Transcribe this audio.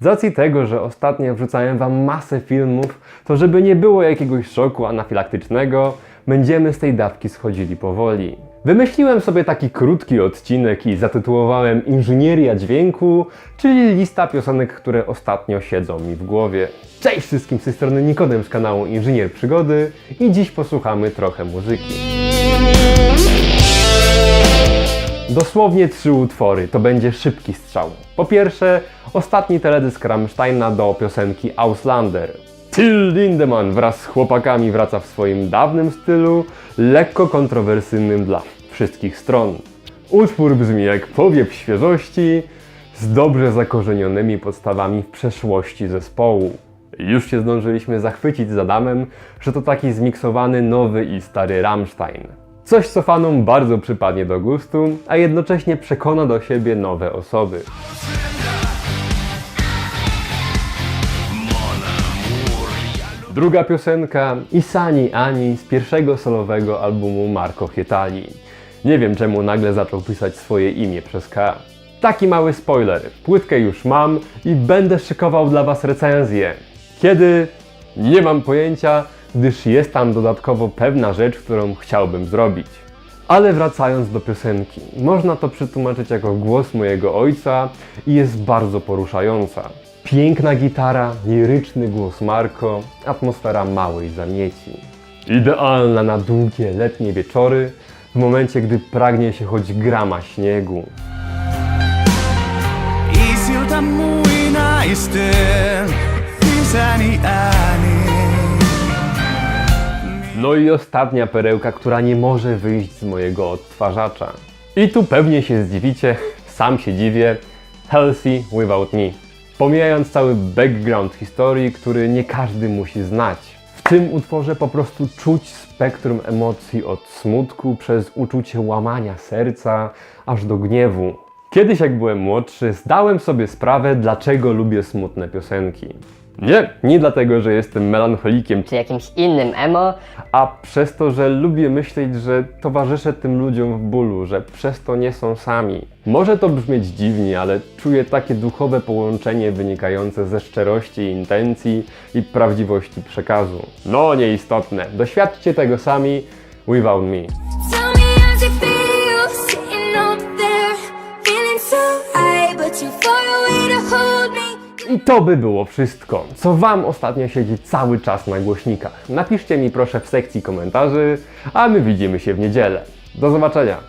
Z racji tego, że ostatnio wrzucałem Wam masę filmów, to żeby nie było jakiegoś szoku anafilaktycznego, będziemy z tej dawki schodzili powoli. Wymyśliłem sobie taki krótki odcinek i zatytułowałem Inżynieria dźwięku, czyli lista piosenek, które ostatnio siedzą mi w głowie. Cześć wszystkim z tej strony Nikodem z kanału Inżynier Przygody i dziś posłuchamy trochę muzyki. Dosłownie trzy utwory, to będzie szybki strzał. Po pierwsze, ostatni teledysk Rammsteina do piosenki Auslander. Till Lindemann wraz z chłopakami wraca w swoim dawnym stylu, lekko kontrowersyjnym dla wszystkich stron. Utwór brzmi jak powiew świeżości z dobrze zakorzenionymi podstawami w przeszłości zespołu. Już się zdążyliśmy zachwycić z Adamem, że to taki zmiksowany nowy i stary Rammstein. Coś, co fanom bardzo przypadnie do gustu, a jednocześnie przekona do siebie nowe osoby. Druga piosenka Isani Ani z pierwszego solowego albumu Marco Hietali. Nie wiem czemu nagle zaczął pisać swoje imię przez K. Taki mały spoiler. Płytkę już mam i będę szykował dla Was recenzję. Kiedy? Nie mam pojęcia, gdyż jest tam dodatkowo pewna rzecz, którą chciałbym zrobić. Ale wracając do piosenki, można to przetłumaczyć jako głos mojego ojca i jest bardzo poruszająca. Piękna gitara, liryczny głos Marco, atmosfera małej zamieci. Idealna na długie letnie wieczory, w momencie gdy pragnie się choć grama śniegu. Isiltä muinaisten isäni ääni. No i ostatnia perełka, która nie może wyjść z mojego odtwarzacza. I tu pewnie się zdziwicie, sam się dziwię, Healthy Without Me. Pomijając cały background historii, który nie każdy musi znać. W tym utworze po prostu czuć spektrum emocji od smutku przez uczucie łamania serca, aż do gniewu. Kiedyś jak byłem młodszy, zdałem sobie sprawę, dlaczego lubię smutne piosenki. Nie, nie dlatego, że jestem melancholikiem czy jakimś innym emo, a przez to, że lubię myśleć, że towarzyszę tym ludziom w bólu, że przez to nie są sami. Może to brzmieć dziwnie, ale czuję takie duchowe połączenie wynikające ze szczerości intencji i prawdziwości przekazu. No, nieistotne. Doświadczcie tego sami without me. I to by było wszystko. Co Wam ostatnio siedzi cały czas na głośnikach? Napiszcie mi proszę w sekcji komentarzy, a my widzimy się w niedzielę. Do zobaczenia!